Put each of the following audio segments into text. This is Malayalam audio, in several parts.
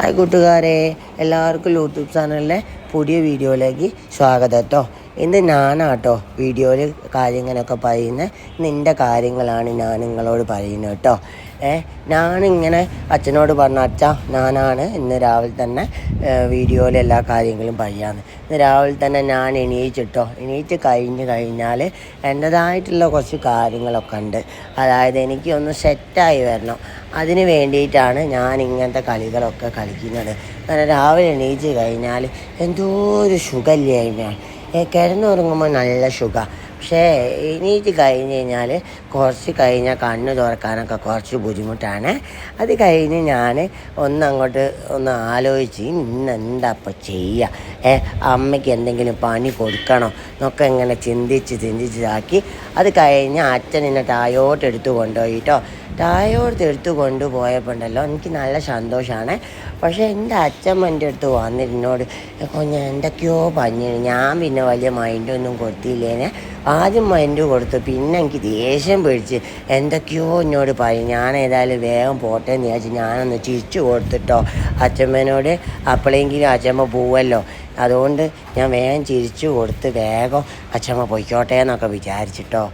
ഹായ് കൂട്ടുകാരെ എല്ലാവർക്കും യൂട്യൂബ് ചാനലിലെ പുതിയ വീഡിയോയിലേക്ക് സ്വാഗതം കേട്ടോ. ഇന്ന് ഞാനാട്ടോ വീഡിയോയിൽ കാര്യങ്ങളൊക്കെ പറയുന്നത് നിന്റെ കാര്യങ്ങളാണ് ഞാൻ നിങ്ങളോട് പറയുന്നത് കേട്ടോ. ഏ ഞാനിങ്ങനെ അച്ഛനോട് പറഞ്ഞ അച്ഛ ഞാനാണ് ഇന്ന് രാവിലെ തന്നെ വീഡിയോയിൽ എല്ലാ കാര്യങ്ങളും പറയാന്ന്. ഇന്ന് രാവിലെ തന്നെ ഞാൻ എണീച്ചിട്ടോ. എണീറ്റ് കഴിഞ്ഞ് കഴിഞ്ഞാൽ എന്റെതായിട്ടുള്ള കുറച്ച് കാര്യങ്ങളൊക്കെ ഉണ്ട്. അതായത് എനിക്ക് ഒന്ന് സെറ്റായി വരണം. അതിന് വേണ്ടിയിട്ടാണ് ഞാൻ ഇങ്ങനത്തെ കളികളൊക്കെ കളിക്കുന്നത്. കാരണം രാവിലെ എണീച്ച് കഴിഞ്ഞാൽ എന്തോ ഒരു സുഖമില്ലായ്മയാണ് കിടന്നുറങ്ങുമ്പോൾ നല്ല സുഖ പക്ഷേ എണീറ്റ് കഴിഞ്ഞ് കഴിഞ്ഞാൽ കുറച്ച് കഴിഞ്ഞാൽ കണ്ണ് തുറക്കാനൊക്കെ കുറച്ച് ബുദ്ധിമുട്ടാണ്. അത് കഴിഞ്ഞ് ഞാൻ ഒന്നങ്ങോട്ട് ഒന്ന് ആലോചിച്ച് ഇന്ന് എന്താ അപ്പം ചെയ്യുക ഏ അമ്മയ്ക്ക് എന്തെങ്കിലും പണി കൊടുക്കണോ? എന്നൊക്കെ ഇങ്ങനെ ചിന്തിച്ച് ചിന്തിച്ചതാക്കി അത് കഴിഞ്ഞ് അച്ഛൻ എന്നെ തായോട്ട് എടുത്ത് കൊണ്ടുപോയിട്ടോ. ടായോട്ട് എടുത്ത് കൊണ്ടുപോയപ്പോണ്ടല്ലോ എനിക്ക് നല്ല സന്തോഷമാണ് പക്ഷേ എന്റെ അച്ഛമ്മ എന്റെ അടുത്ത് വന്നിരുന്നോട് കൊഞ്ഞ എന്തൊക്കെയോ പറഞ്ഞു ഞാൻ പിന്നെ വലിയ മൈൻഡൊന്നും കൊടുത്തില്ലേനെ ആദ്യം മൈൻഡ് കൊടുത്തു പിന്നെ എനിക്ക് ദേഷ്യം പിടിച്ച് എന്തൊക്കെയോ എന്നോട് പറയും. ഞാൻ ഏതായാലും വേഗം പോട്ടെ എന്ന് വിചാരിച്ച് ഞാനൊന്ന് ചിരിച്ചു കൊടുത്തിട്ടോ അച്ഛമ്മേനോട്. അപ്പോഴെങ്കിലും അച്ഛമ്മ പോവല്ലോ. അതുകൊണ്ട് ഞാൻ വേഗം ചിരിച്ചു കൊടുത്ത് വേഗം അച്ഛമ്മ പൊയ്ക്കോട്ടെ എന്നൊക്കെ വിചാരിച്ചിട്ടോ.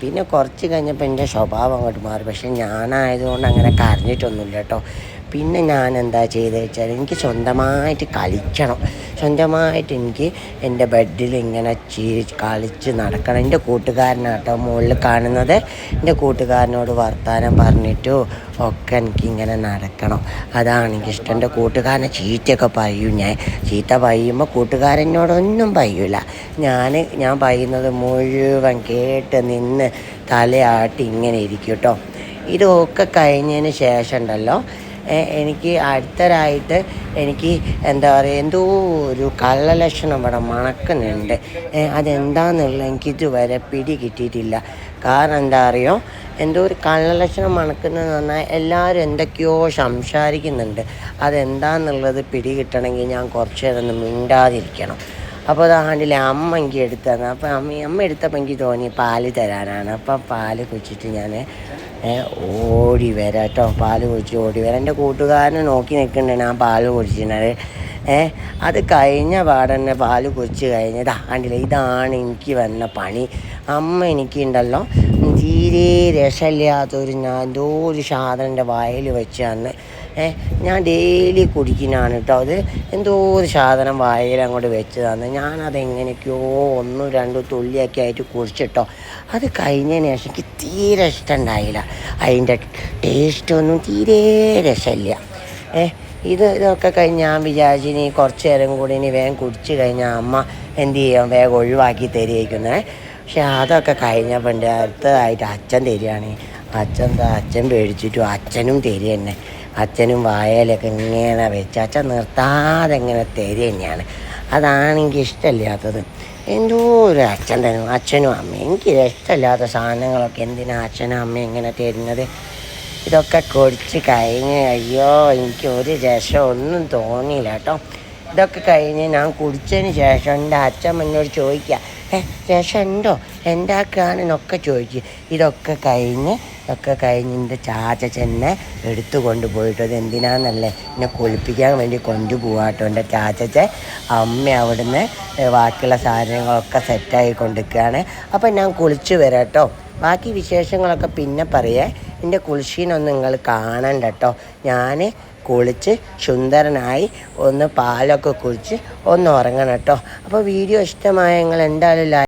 പിന്നെ കുറച്ച് കഴിഞ്ഞപ്പോൾ എന്റെ സ്വഭാവം അങ്ങോട്ട് മാറി. പക്ഷെ ഞാനായതുകൊണ്ട് അങ്ങനെ കരഞ്ഞിട്ടൊന്നുമില്ല കേട്ടോ. പിന്നെ ഞാൻ എന്താ ചെയ്തത് വെച്ചാൽ എനിക്ക് സ്വന്തമായിട്ട് കളിക്കണം. സ്വന്തമായിട്ട് എനിക്ക് എന്റെ ബെഡിൽ ഇങ്ങനെ ചിരി കളിച്ച് നടക്കണം. എന്റെ കൂട്ടുകാരനാട്ടോ മുകളിൽ കാണുന്നത്. എന്റെ കൂട്ടുകാരനോട് വർത്തമാനം പറഞ്ഞിട്ടോ ഒക്കെ എനിക്കിങ്ങനെ നടക്കണം. അതാണ് എനിക്കിഷ്ടം. എന്റെ കൂട്ടുകാരനെ ചീറ്റയൊക്കെ പറയും ഞാൻ. ചീത്ത പറയുമ്പോൾ കൂട്ടുകാരനോടൊന്നും പറയൂല. ഞാൻ ഞാൻ പറയുന്നത് മുഴുവൻ കേട്ട് നിന്ന് തലയാട്ടി ഇങ്ങനെ ഇരിക്കും കേട്ടോ ഇതൊക്കെ കഴിഞ്ഞതിന് ശേഷം ഉണ്ടല്ലോ എനിക്ക് അടുത്തരായിട്ട് എനിക്ക് എന്താ പറയുക എന്തോ ഒരു കള്ളലക്ഷണം ഇവിടെ മണക്കുന്നുണ്ട്. അതെന്താണെന്നുള്ള എനിക്ക് ഇതുവരെ പിടി കിട്ടിയിട്ടില്ല. കാരണം എന്താ അറിയോ? എന്തോ ഒരു കള്ളലക്ഷണം മണക്കുന്നതെന്ന് പറഞ്ഞാൽ എല്ലാവരും എന്തൊക്കെയോ സംസാരിക്കുന്നുണ്ട്. അതെന്താണെന്നുള്ളത് പിടി കിട്ടണമെങ്കിൽ ഞാൻ കുറച്ച് നേരം മിണ്ടാതിരിക്കണം. അപ്പോൾ അതാണ്ടില്ല അമ്മ എനിക്ക് എടുത്തു തന്നെ അപ്പോൾ അമ്മ അമ്മ എടുത്തപ്പോൾ എനിക്ക് തോന്നി പാൽ തരാനാണ്. അപ്പം പാൽ കുച്ചിട്ട് ഞാൻ ഓടി വരാം കേട്ടോ പാൽ കുടിച്ച് ഓടി വരാം. എന്റെ കൂട്ടുകാരനെ നോക്കി നിൽക്കുന്നുണ്ട്. ആ പാൽ കുടിച്ചിട്ടുണ്ട് ഏ അത് കഴിഞ്ഞ പാടന്നെ പാൽ കുഴിച്ച് കഴിഞ്ഞതാ കണ്ടില്ല ഇതാണ് എനിക്ക് വന്ന പണി. അമ്മ എനിക്ക് ഉണ്ടല്ലോ തീരെ രസമില്ലാത്തൊരു ഞാൻ എന്തോ ഒരു സാധനം എന്റെ വായിൽ ഞാൻ ഡെയിലി കുടിക്കുന്നതാണ് കേട്ടോ അത് എന്തോ ഒരു സാധനം വായിൽ അങ്ങോട്ട് വെച്ച് തന്ന് ഞാനത് എങ്ങനെയൊക്കെയോ ഒന്നും രണ്ടും തുള്ളിയൊക്കെ ആയിട്ട് കുടിച്ചിട്ടോ അത് കഴിഞ്ഞതിന് ശേഷം എനിക്ക് തീരെ ഇഷ്ടമുണ്ടായില്ല അതിന്റെ ടേസ്റ്റൊന്നും തീരെ രസമില്ല. ഏ ഇത് ഇതൊക്കെ കഴിഞ്ഞ് ഞാൻ വിചാരിച്ചു ഇനി കുറച്ച് നേരം കൂടി ഇനി വേഗം കുടിച്ച് കഴിഞ്ഞാൽ അമ്മ എന്ത് ചെയ്യാം? വേഗം ഒഴിവാക്കി തരികയ്ക്കുന്നത് പക്ഷെ അതൊക്കെ കഴിഞ്ഞപ്പോൾ എന്റെ അടുത്തതായിട്ട് അച്ഛൻ തരികയാണ്. അച്ഛൻ അച്ഛൻ പേടിച്ചിട്ടും. അച്ഛനും തരിക തന്നെ അച്ഛനും വായലൊക്കെ ഇങ്ങനെ വെച്ച് അച്ഛൻ നിർത്താതെ ഇങ്ങനെ തരിക തന്നെയാണ്. അതാണ് എനിക്ക് ഇഷ്ടമില്ലാത്തത്. എന്തോ ഒരു അച്ഛൻ തരും അച്ഛനും അമ്മയും. എനിക്ക് ഇഷ്ടമില്ലാത്ത സാധനങ്ങളൊക്കെ എന്തിനാ അച്ഛനും അമ്മയും ഇങ്ങനെ തരുന്നത്? ഇതൊക്കെ കുടിച്ച് കഴിഞ്ഞ് അയ്യോ എനിക്ക് ഒരു രസം ഒന്നും തോന്നിയില്ല കേട്ടോ. ഇതൊക്കെ കഴിഞ്ഞ് ഞാൻ കുടിച്ചതിന് ശേഷം എന്റെ അച്ഛൻ എന്നോട് ചോദിക്കുക ഏ ഉണ്ടോ? എന്താക്കാണെന്നൊക്കെ ചോദിക്കുക ഇതൊക്കെ കഴിഞ്ഞ് ഒക്കെ കഴിഞ്ഞ് എന്റെ ചാച്ചച്ചെന്നെ എടുത്തു കൊണ്ടുപോയിട്ട് അത് എന്തിനാന്നല്ലേ എന്നെ കുളിപ്പിക്കാൻ വേണ്ടി കൊണ്ടുപോകാട്ടോ എന്റെ ചാച്ചച്ചൻ. അമ്മ അവിടുന്ന് ബാക്കിയുള്ള സാധനങ്ങളൊക്കെ സെറ്റായി കൊണ്ടിരിക്കുകയാണ്. അപ്പം ഞാൻ കുളിച്ച് വരാം കേട്ടോ ബാക്കി വിശേഷങ്ങളൊക്കെ പിന്നെ പറയേ. എന്റെ കുളിശീനൊന്നും നിങ്ങൾ കാണണ്ട കേട്ടോ ഞാൻ കുളിച്ച് സുന്ദരനായി ഒന്ന് പാലൊക്കെ കുളിച്ച് ഒന്ന് ഉറങ്ങണം കേട്ടോ. അപ്പോൾ വീഡിയോ ഇഷ്ടമായ നിങ്ങൾ എന്തായാലും